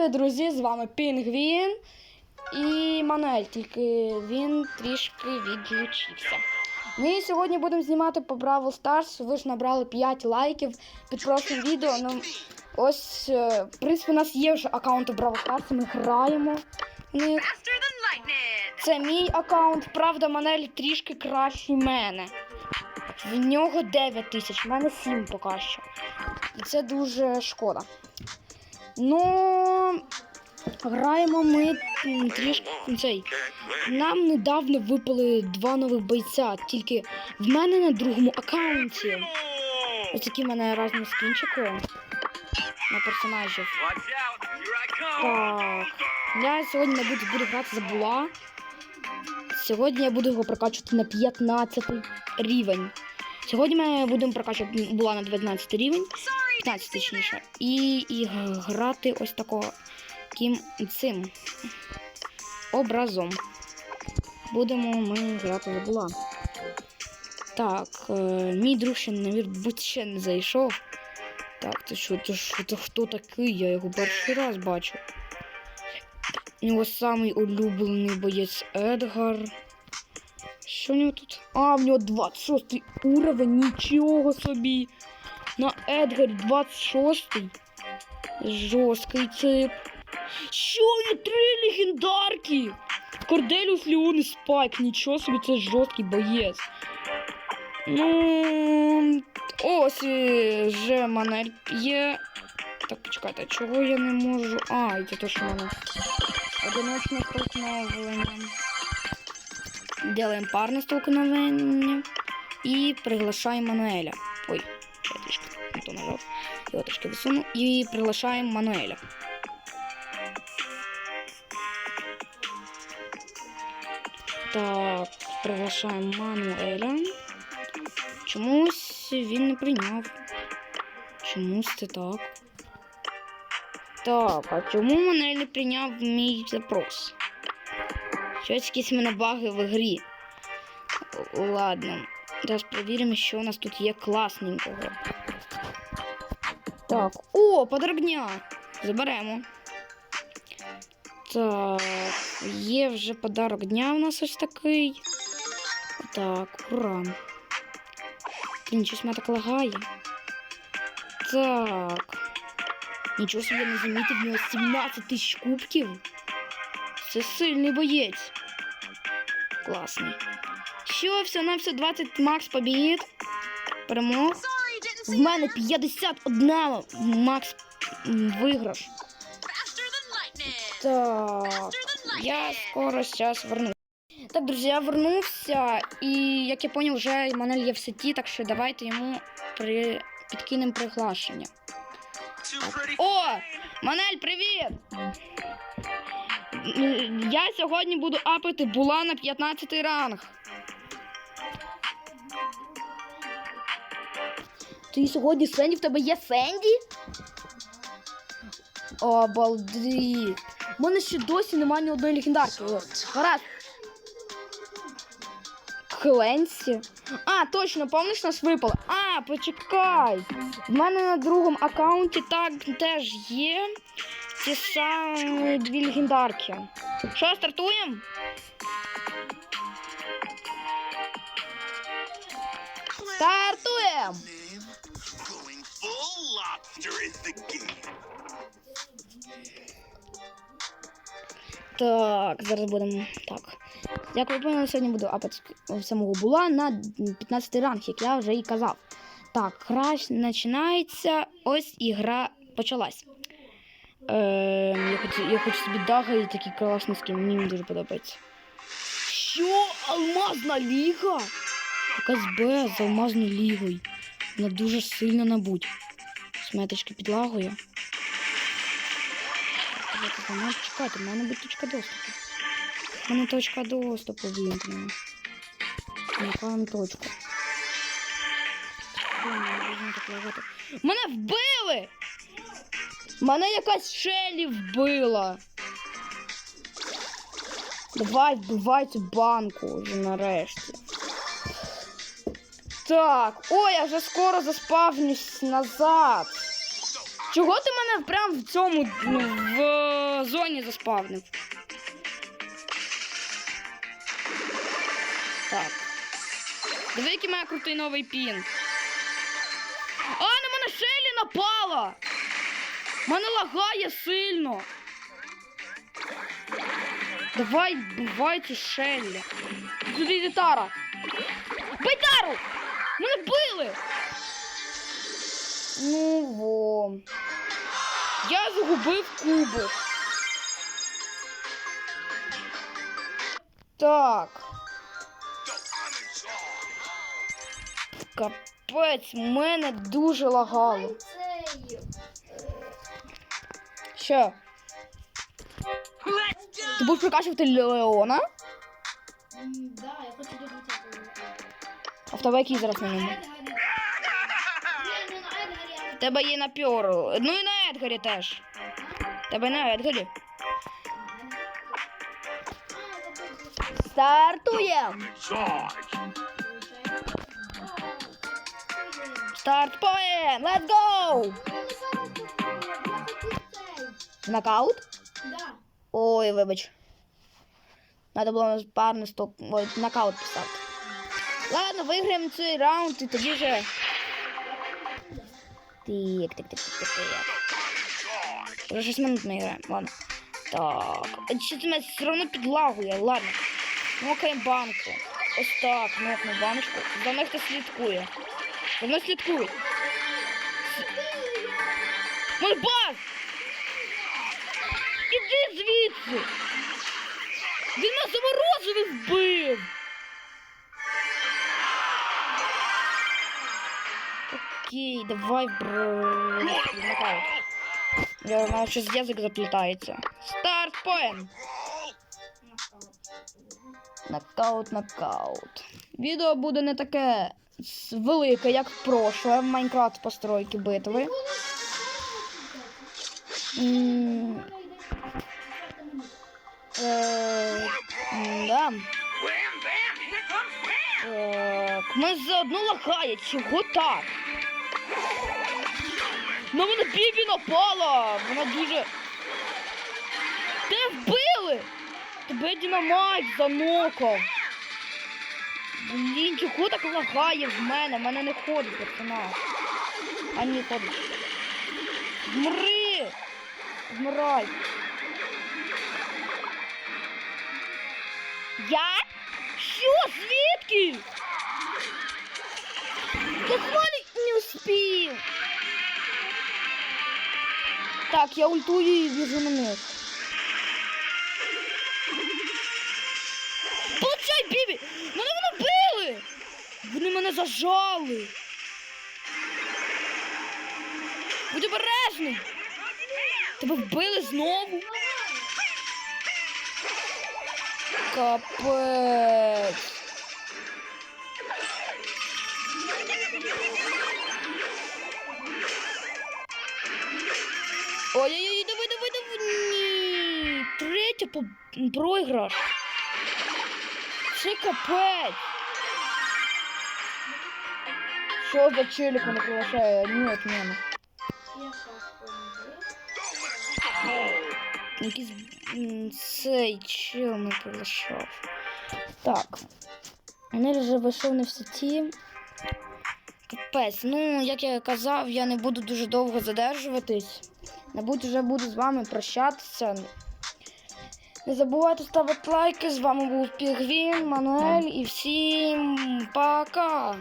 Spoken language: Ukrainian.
привіт, друзі! З вами Пінгвін і Мануель, тільки він трішки відлучився. Ми сьогодні будемо знімати по Бравл Stars. Ви ж набрали 5 лайків під прошлим відео. Ну, ось, е, в принципі, у нас є вже аккаунт у Бравл Stars, ми граємо в! Це мій аккаунт, правда, Манель трішки кращий мене. В нього 9 тисяч, в мене 7 поки що. І це дуже шкода. Ну, граємо ми трішки цей. Нам недавно випали два нових бойця, тільки в мене на другому аккаунті. Ось такі в мене різні скінчики на персонажів. Так. Я сьогодні буду, буду грати за була. Сьогодні я буду його прокачувати на 15 рівень. Сьогодні ми будемо прокачувати була на 19 рівень, 15 точніше. І, і грати ось такого ким цим образом. Будемо ми грати за була. Так, е, мій друг ще, мабуть, ще не зайшов. Так, ти що, ти що, ти хто такий? Я його перший раз бачу. У нього самий улюблений боєць Едгар. Що у нього тут? А, в нього 26 уровень, нічого собі. На Едгарі 26. Жорсткий тип. Що у нього три легендарки? Корделіус Леон і Спайк, нічого собі, це жорсткий боєць. Ну, ось і вже манель є. Так, почекайте, чого я не можу. А, це то, що мене. Одиночне столкновення. Делаємо парне столкновення. І приглашаємо Мануеля. Ой, я трішки не то нажав. Його трішки висуну. І приглашаємо Мануеля. Так, приглашаємо Мануеля. Чомусь він не прийняв. Чомусь це так. Так, а чому мене не прийняв мій запрос? Щось якісь в мене баги в грі. Ладно. Зараз перевіримо, що у нас тут є класненького. Так, о, подарок дня. Заберемо. Так, є вже подарок дня у нас ось такий. Так, ура. Блін, щось мене так лагає. Так. Нічого собі не замітив, в нього 17 тисяч кубків. Це сильний боєць. Класний. Що, все на все 20 Макс побід. Перемог. В мене 51 Макс lightning! Так. Я скоро сейчас вернусь. Так, друзі, я вернувся, і як я поняв, вже Манель є в сеті, так що давайте йому при... підкинемо приглашення. Pretty О! Манель, привіт! Я сьогодні буду апати була на 15 ранг. Ти сьогодні Сенді? В тебе є Сенді? Обалдіть. У мене ще досі немає ні одної легендарки. Гаразд. Кленсі. А, точно, помниш, нас випало. А, почекай. В мене на другому аккаунті так теж є ті самі дві легендарки. Що, стартуємо? Стартуємо! Так, зараз будемо. Так. Як ви поняли, сьогодні буду апати самого була на 15 ранг, як я вже і казав. Так, краш починається. Ось ігра почалась. Е, я, хочу, я хочу собі дага і такий класний скін, мені він дуже подобається. Що? Алмазна ліга? Якась Б з алмазною лігою. Вона дуже сильно набуть. Сметочки мною чекайте, в мене буде точка доступу. Мене точка доступу вімкнена. Вмикаємо точку. Мене вбили! Мене якась Шелі вбила. Давай, вбивай банку вже нарешті. Так, ой, я вже скоро заспавнюсь назад. Чого ти мене прям в цьому ну, в е, зоні заспавнив? Диви, який має крутий новий пін. А, на мене Шелі напала! Мене лагає сильно. Давай, бувайте Шеллі. Туди йде Тара. Бий Тару! Мене били! Ну во. Я загубив кубок. Так. Капець, мене дуже лагало. Що? Ти будеш прикачувати Леона? Да, я хочу А в тебе який зараз на ньому? Тебе є на пьору. Ну і на Едгарі теж. Тебе на Едгарі. Стартуємо! Старт поєм! Let's go! Нокаут? Да. Ой, вибач. Надо було парний стоп. Ой, нокаут писати. Ладно, виграємо цей раунд і тоді вже. Тик, тик, тик, тик, тик, тик. Вже 6 минут не граємо. Ладно. Так. Чи це мене все одно підлагує? Ладно. Нокаємо банку. Ось так, нокну баночку. За мною хтось слідкує. За мною слідкують. Мой бас! Іди звідси! Він нас заморозив і вбив! Окей, давай, бро. Я знаю, що язик заплітається. Старт поем! Нокаут, нокаут. Відео буде не таке велике, як в прошлое в Майнкрафт постройки битви. Е, Да. Так, ми заодно лагає. Чого так? На мене Бібі напала! Вона дуже. Те вбили! Тебе динамайт занокав. Блін, чого так лагає в мене? В мене не ходить персонаж. А ні, ходить. Вмри! Вмирай! Я? Що? Звідки? Я хвалить не успів. Так, я ультую і біжу на них. Вони мене зажали. Будь обережний! Тебе вбили знову? Капець. Ой-ой-ой, давай, давай, давай. Ні. Третя по проіграш. Це капець. Що за челік мене приглашає? Ні, от мене. Я. Якийсь цей чел не приглашав. Так. Вони вже вийшов не в сеті. Ну, як я казав, я не буду дуже довго задержуватись. Мабуть, вже буду з вами прощатися. Не забувайте ставити лайки. З вами був Пігвін, Мануель і всім пока!